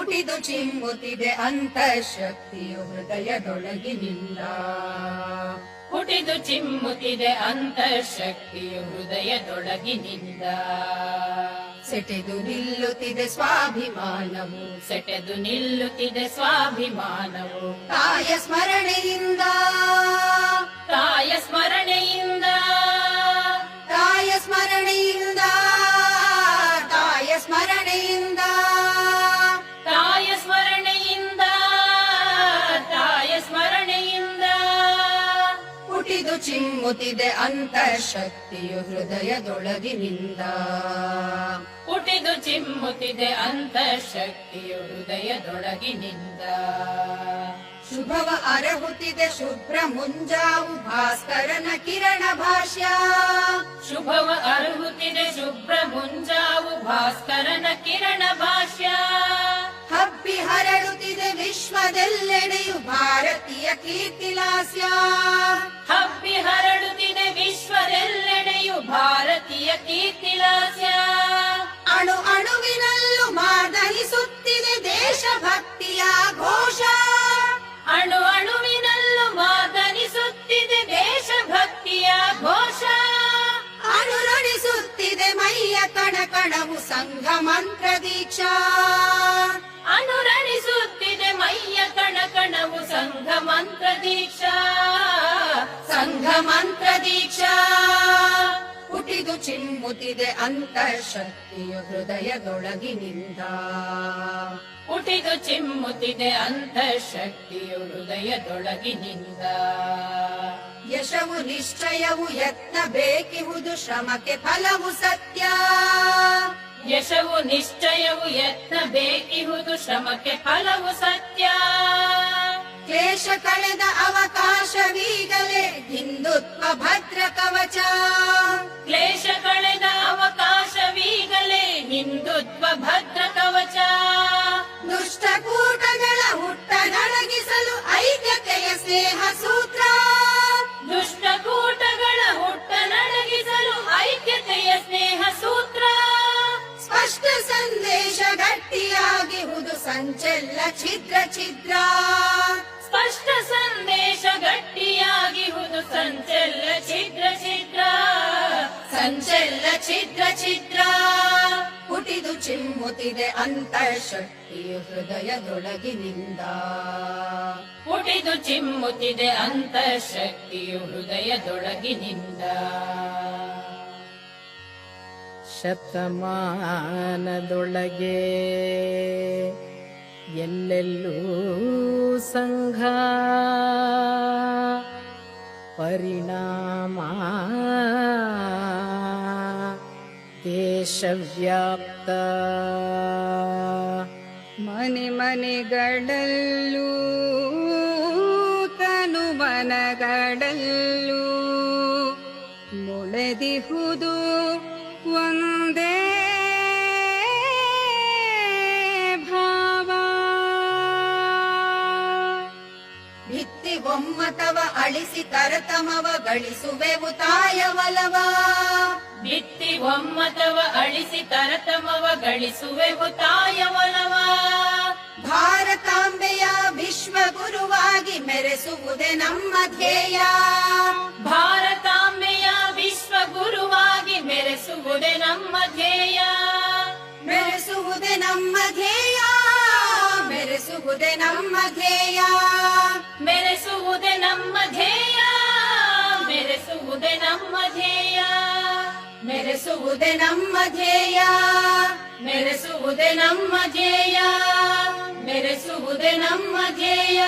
ಪುಟಿದು ಚಿಮ್ಮುತ್ತಿದೆ ಅಂತಃಶಕ್ತಿಯು ಹೃದಯದೊಳಗಿನಿಂದ. ಹುಟಿದು ಚಿಮ್ಮುತ್ತಿದೆ ಅಂತಃಶಕ್ತಿಯು ಹೃದಯದೊಳಗಿನಿಂದ. ಸೆಟೆದು ನಿಲ್ಲುತ್ತಿದೆ ಸ್ವಾಭಿಮಾನವು. ಸೆಟೆದು ನಿಲ್ಲುತ್ತಿದೆ ಸ್ವಾಭಿಮಾನವು. ತಾಯ ಸ್ಮರಣೆಯಿಂದ. ತಾಯ ಸ್ಮರಣೆಯಿಂದ. ಪುಟಿದು ಚಿಮ್ಮುತ್ತಿದೆ ಅಂತಃಶಕ್ತಿಯು ಹೃದಯದೊಳಗಿನಿಂದ. ಹುಟಿದು ಚಿಮ್ಮುತ್ತಿದೆ ಅಂತಃಶಕ್ತಿಯು ಹೃದಯದೊಳಗಿನಿಂದ. ಶುಭವ ಅರಹುತ್ತಿದೆ ಶುಭ್ರ ಮುಂಜಾವು ಭಾಸ್ಕರನ ಕಿರಣ ಭಾಷ್ಯ. ಶುಭವ ಅರಹುತಿದೆ ಶುಭ್ರ ಮುಂಜಾವು ಭಾಸ್ಕರನ ಕಿರಣ ಭಾಷ್ಯ. ಹಬ್ಬಿ ಹರಡುತ್ತಿದೆ ವಿಶ್ವದೆಲ್ಲೆಡೆಯು ಕೀರ್ತಿಲಾಸ್ಯ. ಹಬ್ಬಿ ಹರಡುತ್ತಿದೆ ವಿಶ್ವದೆಲ್ಲೆಡೆಯು ಭಾರತೀಯ ಕೀರ್ತಿಲಾಸ್ಯ. ಅಣು ಅಣುವಿನಲ್ಲೂ ಮಾದರಿಸುತ್ತಿದೆ ದೇಶಭಕ್ತಿಯ ಘೋಷ. ಅಣು ಅಣುವಿನಲ್ಲೂ ಮಾದರಿಸುತ್ತಿದೆ ದೇಶಭಕ್ತಿಯ ಘೋಷ. ಅನುರಣಿಸುತ್ತಿದೆ ಮೈಯ ಕಣ ಕಣವು ಸಂಘ ಮಂತ್ರ ದೀಕ್ಷಾ. ದೀಕ್ಷಾ. ಹುಟ್ಟಿದು ಚಿಮ್ಮುತ್ತಿದೆ ಅಂತಃಶಕ್ತಿಯು ಹೃದಯದೊಳಗಿನಿಂದ. ಹುಟಿದು ಚಿಮ್ಮುತ್ತಿದೆ ಅಂತಃಶಕ್ತಿಯು ಹೃದಯದೊಳಗಿನಿಂದ. ಯಶವು ನಿಶ್ಚಯವು ಯತ್ನ ಬೇಕಿಹುದು ಶ್ರಮಕ್ಕೆ ಫಲವು ಸತ್ಯ. ಯಶವು ನಿಶ್ಚಯವು ಯತ್ನ ಬೇಕಿಹುದು ಶ್ರಮಕ್ಕೆ ಫಲವು ಸತ್ಯ. ಕ್ಲೇಶ ಕಳೆದ ಅವಕಾಶವೀಗಲೇ ಭದ್ರ ಕವಚ. ಕ್ಲೇಶ ಕಳೆದ ಅವಕಾಶವೀಗಲೇ ಹಿಂದುತ್ವ ಭದ್ರ ಕವಚ. ದುಷ್ಟಕೂಟಗಳ ಹುಟ್ಟ ನಡಗಿಸಲು ಐಕ್ಯತೆಯ ಸ್ನೇಹ ಸೂತ್ರ. ದುಷ್ಟಕೂಟಗಳ ಹುಟ್ಟ ನಡಗಿಸಲು ಐಕ್ಯತೆಯ ಸ್ನೇಹ ಸೂತ್ರ. ಸ್ಪಷ್ಟ ಸಂದೇಶ ಗಟ್ಟಿಯಾಗಿಹುದು ಸಂಚೆಲ್ಲ ಛಿದ್ರ ಛಿದ್ರ. ಸ್ಪಷ್ಟ ಸಂದೇಶ ಸಂಚಲ್ಲ ಛಿದ್ರ ಛಿದ್ರ, ಸಂಚೆಲ್ಲ ಛಿದ್ರ ಛಿದ್ರ. ಹುಟ್ಟಿದು ಚಿಮ್ಮುತ್ತಿದೆ ಅಂತಃಶಕ್ತಿಯು ಹೃದಯದೊಳಗಿನಿಂದ. ಹುಟಿದು ಚಿಮ್ಮುತ್ತಿದೆ ಅಂತಃಶಕ್ತಿಯು ಹೃದಯದೊಳಗಿನಿಂದ. ಶತಮಾನದೊಳಗೆ ಎಲ್ಲೆಲ್ಲೂ ಸಂಘ. ಪರಿಣಾಮ. ದೇಶವ್ಯಾಪ್ತ. ಮನೆ ಮನೆಗಳಲ್ಲೂ ತನು ಮನಗಳಲ್ಲೂ ಮೊಳೆದಿಹುದು ಒಂದೇ ಭಿತ್ತಿ ಒಮ್ಮತವ ಅಳಿಸಿ ತರತಮವ ಗಳಿಸುವೆವು ತಾಯವಲವ ಭಿತ್ತಿ ಒಮ್ಮತವ ಅಳಿಸಿ ತರತಮವ ಗಳಿಸುವೆವು ತಾಯವಲವ ಭಾರತಾಂಬೆಯ ವಿಶ್ವ ಗುರುವಾಗಿ ಮೆರೆಸುವುದೇ ನಮ್ಮ ಧ್ಯೇಯ. ಭಾರತಾಂಬೆಯ ವಿಶ್ವ ಗುರುವಾಗಿ ಮೆರೆಸುವುದೇ ನಮ್ಮ ಧ್ಯೇಯ. ಮೆರೆಸುವುದೇ ನಮ್ಮ ಧ್ಯೇಯ. ಮೆರೆಸುವುದೇ ನಮ್ಮ ಧ್ಯೇಯ. ಮೆರೆಸುವುದೇ ನಮ್ಮ ಧ್ಯೇಯ. ಮೆರೆಸುವುದೇ ನಮ್ಮ ಧ್ಯೇಯ. ಮೆರೆಸುವುದೇ ನಮ್ಮ ಧ್ಯೇಯ. ಮೆರೆಸುವುದೇ ನಮ್ಮ ಧ್ಯೇಯ.